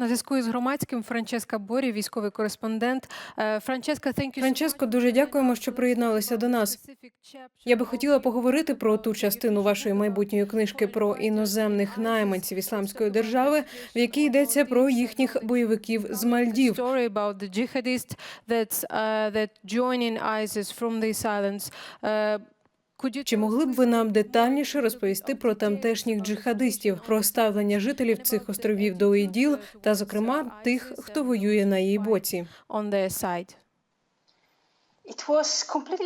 На зв'язку із громадським Франческа Борі, військовий кореспондент. Е, Франческа, you Франческо, дуже дякуємо, що приєдналися до нас. Я би хотіла поговорити про ту частину вашої майбутньої книжки про іноземних найманців ісламської держави, в якій йдеться про їхніх бойовиків з Мальдів. That uh, that join ISIS from these islands. Чи могли б ви нам детальніше розповісти про тамтешніх джихадистів, про ставлення жителів цих островів до іділ та, зокрема, тих, хто воює на її боці?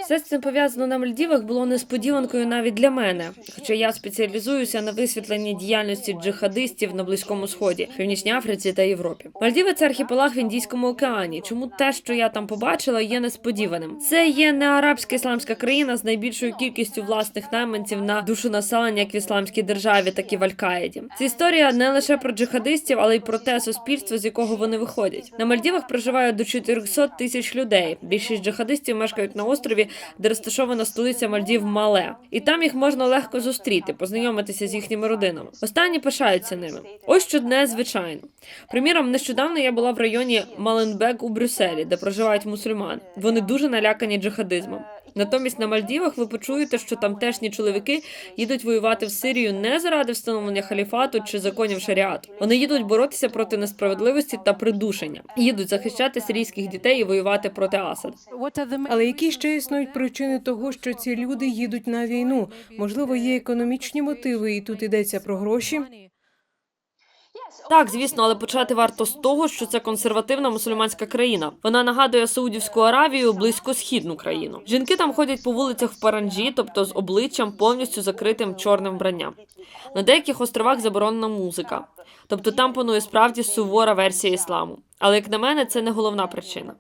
Все з цим пов'язано на Мальдівах було несподіванкою навіть для мене, хоча я спеціалізуюся на висвітленні діяльності джихадистів на Близькому Сході, Північній Африці та Європі. Мальдіви це архіпелаг в Індійському океані. Чому те, що я там побачила, є несподіваним? Це є не арабська ісламська країна з найбільшою кількістю власних найманців на душу населення, як в ісламській державі, так і в Аль-Каїді. Це історія не лише про джихадистів, але й про те суспільство, з якого вони виходять. На Мальдівах проживає до 400 тисяч людей. Більшість джихадистів мешкають на острові, де розташована столиця Мальдів Мале, і там їх можна легко зустріти, познайомитися з їхніми родинами. Останні пишаються ними. Ось що незвичайно. Приміром, нещодавно я була в районі Маленбек у Брюсселі, де проживають мусульмани. Вони дуже налякані джихадизмом. Натомість на Мальдівах ви почуєте, що тамтешні чоловіки їдуть воювати в Сирію не заради встановлення халіфату чи законів шаріату. Вони їдуть боротися проти несправедливості та придушення. Їдуть захищати сирійських дітей і воювати проти Асада. Але які ще існують причини того, що ці люди їдуть на війну? Можливо, є економічні мотиви, і тут йдеться про гроші. Так, звісно, але почати варто з того, що це консервативна мусульманська країна. Вона нагадує Саудівську Аравію близькосхідну країну. Жінки там ходять по вулицях в паранджі, тобто з обличчям повністю закритим чорним вбранням. На деяких островах заборонена музика, тобто там панує справді сувора версія ісламу. Але як на мене, це не головна причина.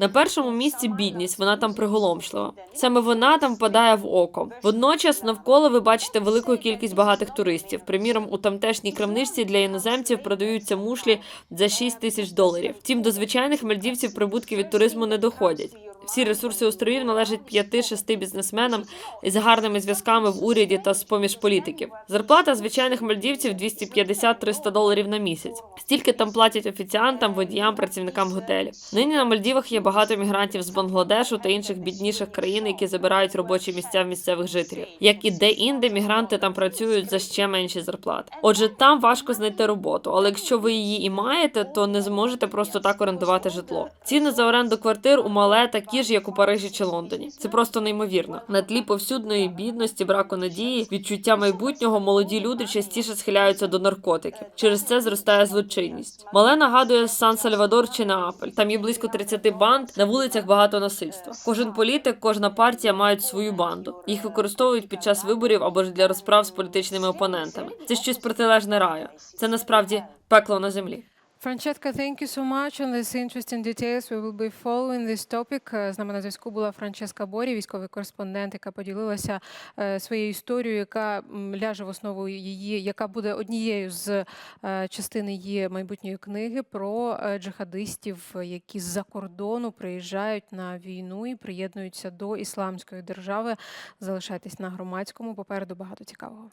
На першому місці бідність, вона там приголомшлива. Саме вона там впадає в око. Водночас навколо ви бачите велику кількість багатих туристів. Приміром, у тамтешній крамничці для іноземців продаються мушлі за 6 тисяч доларів. Втім, до звичайних мальдівців прибутки від туризму не доходять. Всі ресурси островів належать 5-6 бізнесменам із гарними зв'язками в уряді та з поміж політиків. Зарплата звичайних мальдівців 250-300 доларів на місяць. Стільки там платять офіціантам, водіям, працівникам готелів. Нині на Мальдівах є багато мігрантів з Бангладешу та інших бідніших країн, які забирають робочі місця в місцевих жителів. Як і де-інде, мігранти там працюють за ще менші зарплати. Отже, там важко знайти роботу, але якщо ви її і маєте, то не зможете просто так орендувати житло. Ціни за оренду квартир у Мале такі ж, як у Парижі чи Лондоні. Це просто неймовірно. На тлі повсюдної бідності, браку надії, відчуття майбутнього, молоді люди частіше схиляються до наркотиків. Через це зростає злочинність. Мале нагадує Сан-Сальвадор чи Неаполь. Там є близько 30 банд, на вулицях багато насильства. Кожен політик, кожна партія мають свою банду. Їх використовують під час виборів або ж для розправ з політичними опонентами. Це щось протилежне раю. Це насправді пекло на землі. Francesca, thank you so much on this interesting details. We will be following this topic. Е, З нами на зв'язку була Франческа Борі, військовий кореспондент, яка поділилася е, своєю історією, яка ляже в основу її, яка буде однією з е, частин її майбутньої книги про джихадистів, які з-за кордону приїжджають на війну і приєднуються до ісламської держави. Залишайтесь на громадському. Попереду багато цікавого.